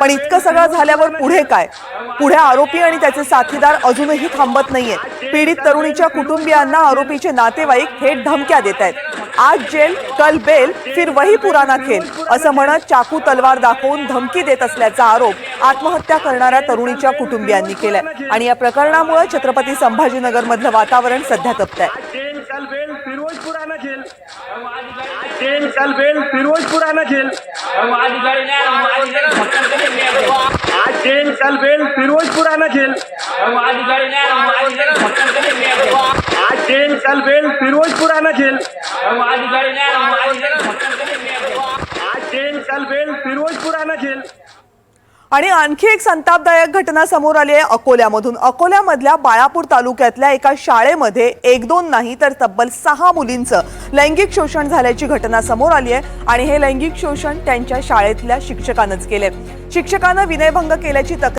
पण इतकं सगळं झाल्यावर पुढे काय? पुढे आरोपी आणि त्याचे साथीदार अजूनही थांबत नाहीयेत. पीडित तरुणीच्या कुटुंबियांना आरोपीचे नातेवाईक थेट धमक्या देत आहेत. आज जेल कल बेल फिर वही पुराना खेल असं म्हणत चाकू तलवार दाखवून धमकी देत असल्याचा आरोप आत्महत्या करणाऱ्या तरुणीच्या कुटुंबियांनी केलाय. आणि या प्रकरणामुळे छत्रपती संभाजीनगर मधलं वातावरण सध्या तपतंय. जेल कल बेल फिरोजपुर आना जेल कल बेल फिरोजपुर आना जेल अधिकारी नाही अधिकारी फक्त आज जेल कल बेल फिरोजपुर जेल आज जेल कल बेल फिरोजपुर आना जेल आज जेल कल बेल आणि आणखी एक संतापदायक घटना समोर आली आहे अकोल्यामधून. अकोल्यामधल्या बाळापूर तालुक्यातल्या एका शाळेमध्ये एक दोन नाही तर तब्बल सहा मुलींचं लैंगिक शोषण झाल्याची घटना समोर आली आहे आणि हे लैंगिक शोषण त्यांच्या शाळेतल्या शिक्षकानंच केले शिक्षकानं विनयभंग केल्याची तक्रार